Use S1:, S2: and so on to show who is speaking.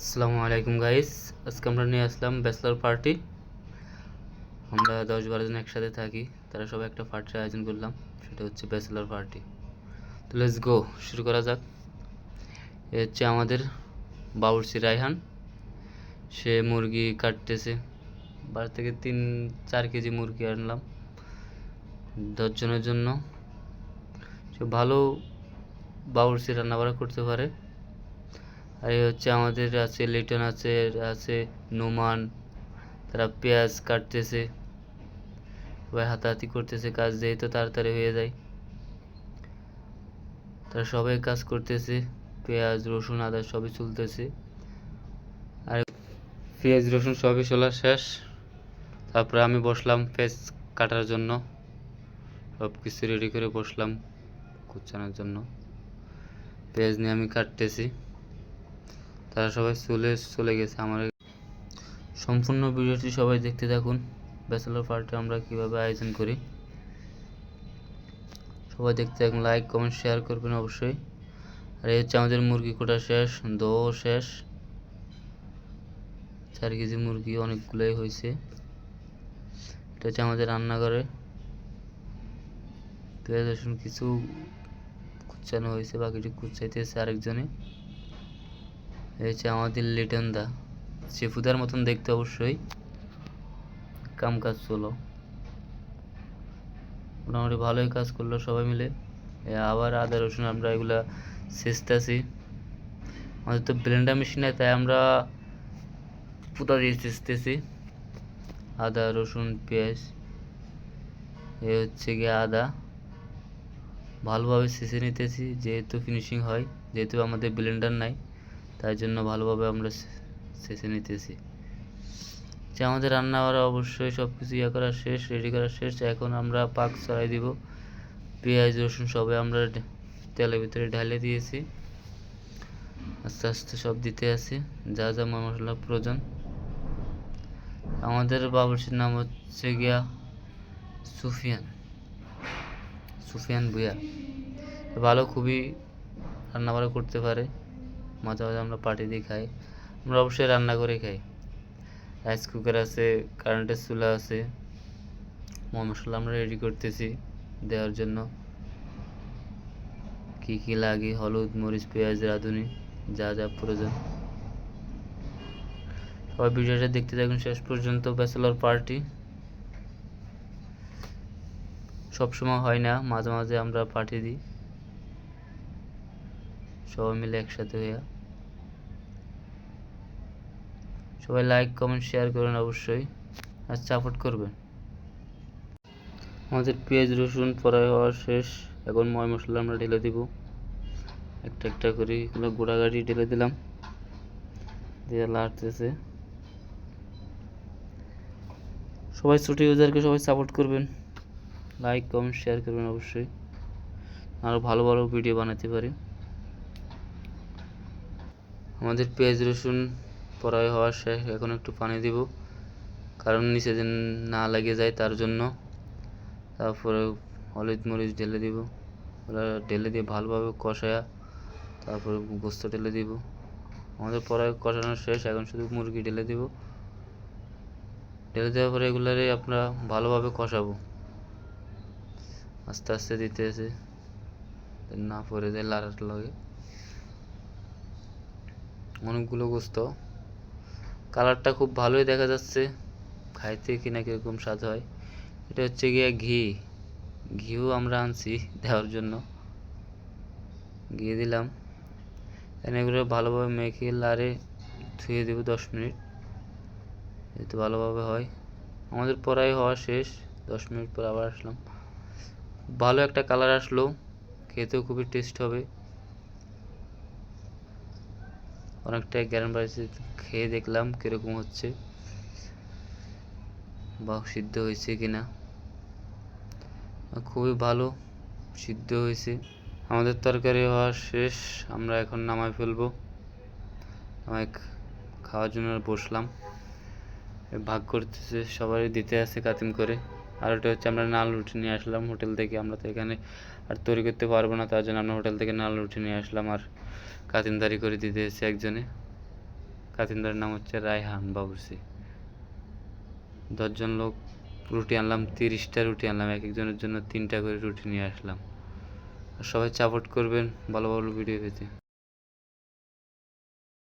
S1: আসসালামু আলাইকুম গাইস আজকে আমরা নিয়ে আসলাম ব্যাচলার পার্টি আমরা দশ বারো জন একসাথে থাকি, তারা সবাই একটা পার্টির আয়োজন করলাম, সেটা হচ্ছে ব্যাচলার পার্টি তো লেটস গো শুরু করা যাক। এ হচ্ছে আমাদের বাবুরসি রায়হান। সে মুরগি কাটতেছে। বাড়ি থেকে তিন, চার কেজি মুরগি আনলাম দশজনের জন্য। সে ভালো বাবুরসি রান্নাবাড়া করতে পারে। আর এই হচ্ছে আমাদের আছে লিটন আছে আছে নোমান, তারা পেঁয়াজ কাটতেছে, সবাই হাতাহাতি করতেছে, কাজ যেহেতু তাড়াতাড়ি হয়ে যায়। তারা সবাই কাজ করতেছে, পেঁয়াজ, রসুন, আদা সবই চলতেছে। আর পেঁয়াজ, রসুন সবই চলা শেষ। তারপরে আমি বসলাম পেঁয়াজ কাটার জন্য সব কিছু রেডি করে বসলাম কুচানোর জন্য। পেঁয়াজ নিয়ে আমি কাটতেছি। তারা সবাই চলে চলে গেছে। আমার সম্পূর্ণ ভিডিওটি সবাই দেখতে থাকুন। ব্যাচেলর পার্টি আমরা কীভাবে আয়োজন করি? সবাই দেখতে থাকুন লাইক কমেন্ট শেয়ার করবেন অবশ্যই। আর এই হচ্ছে আমাদের মুরগি কোটা শেষ দো শেষ। চার কেজি মুরগি অনেকগুলোই হয়েছে। এটা হচ্ছে আমাদের রান্নাঘরে। পেঁয়াজ রসুন কিছু কুচানো হয়েছে, বাকিটি কুচাইতেছে আরেকজনে। হচ্ছে আমাদের লিটন দা চেফুদার মতন দেখতে অবশ্যই। কাম কাজ চলো। মোটামুটি ভালোই কাজ করল সবাই মিলে। আবার আদা, রসুন আমরা এগুলা ছেঁচতেছি। আমাদের তো ব্লেন্ডার মেশিন নেই, তাই আমরা পুতা দিয়ে ছেঁচতেছি। আদা, রসুন, পেঁয়াজ, এ হচ্ছে গিয়ে আদা। ভালোভাবে ছেঁচে নিতেছি, যেহেতু ফিনিশিং হয়, যেহেতু আমাদের ব্লেন্ডার নাই। তাই জন্য ভালোভাবে আমরা শেষে নিতেছি। যে আমাদের রান্না করা অবশ্যই সব কিছু ইয়ে করা শেষ রেডি করা শেষ। এখন আমরা পাক চড়াই দিব। পেঁয়াজ, রসুন সবে আমরা তেলের ভিতরে ঢালে দিয়েছি। আস্তে আস্তে সব দিতে আছি। যা যা মশলা প্রয়োজন। আমাদের বাবুর্চির নাম হচ্ছে গিয়া সুফিয়ান। সুফিয়ান ভুয়া ভালো খুবই রান্নাবাড়া করতে পারে। মাঝে মাঝে আমরা পার্টি দিয়ে খাই। আমরা অবশ্যই রান্না করে খাই। রাইস কুকার আছে কারেন্টের চুলা আছে। মশলা আমরা রেডি করতেছি দেওয়ার জন্য। কি কি লাগে? হলুদ, মরিচ, পেঁয়াজ, রাঁধুনি, যা যা প্রয়োজন। সবাই ভিডিওটা দেখতে থাকুন। শেষ পর্যন্ত ব্যাচেলর পার্টি সবসময় হয় না, মাঝে মাঝে আমরা পাঠিয়ে দিই। সবাই মিলে একসাথে হইয়া। সবাই লাইক কমেন্ট শেয়ার করুন অবশ্যই আর সাপোর্ট করবেন। আমাদের পেঁয়াজ, রসুন ফ্রাই হওয়া শেষ। এখন ময় মশলা আমরা ঢেলে দিব। একটা একটা করে এগুলো গোড়াগাড়ি ঢেলে দিলাম। দিয়ে লাড়তেছে সবাই ছোটো ইউজারকে সবাই সাপোর্ট করবেন। লাইক কমেন্ট শেয়ার করবেন অবশ্যই। আরও ভালো ভালো ভিডিও বানাতে পারি। আমাদের পেঁয়াজ, রসুন পড়াই হওয়া শেষ, এখন একটু পানি দিব। কারণ নিচে যেন না লেগে যায় তার জন্য। তারপরে হলুদ মরিচ ঢেলে দিব। ওরা ঢেলে দিয়ে ভালোভাবে কষায়া তারপরে গোস্ত ঢেলে দিব। আমাদের পড়াই কষানো শেষ, এখন শুধু মুরগি ঢেলে দিব। ঢেলে দেওয়ার পরে এগুলারে আমরা ভালোভাবে কষাবো। আস্তে আস্তে দিতে আছে। না পড়ে যায় লাড়ার লাগে। অনেকগুলো গোস্ত। কালারটা খুব ভালোই দেখা যাচ্ছে। খাইতে কিনা কীরকম স্বাদ হয়। এটা হচ্ছে গিয়ে ঘি। ঘিও আমরা আনছি দেওয়ার জন্য। ঘি দিলাম। এগুলো ভালোভাবে মেখে লারে ধুয়ে দেবো দশ মিনিট। যাতে ভালোভাবে হয়। আমাদের পড়াই হওয়া শেষ। দশ মিনিট পর আবার আসলাম। ভালো একটা কালার আসলো। খেতেও খুবই টেস্ট হবে। অনেকটাই গ্যারান বাড়িতে খেয়ে দেখলাম কীরকম হচ্ছে। বা সিদ্ধ হয়েছে কিনা? খুবই ভালো সিদ্ধ হয়েছে। আমাদের তরকারি হওয়া শেষ, আমরা এখন নামায় ফেলব। নামাই খাওয়ার জন্য বসলাম। ভাগ করতেছে সবাই দিতে আছে কাতিম করে। আর ওটা হচ্ছে আমরা নাল রুটি নিয়ে আসলাম হোটেল থেকে। আমরা তো এখানে আর তৈরি করতে পারব না, তার জন্য আমরা হোটেল থেকে নাল রুটি নিয়ে আসলাম আর কাতিনদারি করে দিতে এসেছে একজনে। কাতিনদারের নাম হচ্ছে রায়হান বাবুরসি দশজন লোক রুটি আনলাম, তিরিশটা রুটি আনলাম, এক একজনের জন্য তিনটা করে রুটি নিয়ে আসলাম। সবাই সাপোর্ট করবেন ভালো ভালো ভিডিও পেতে।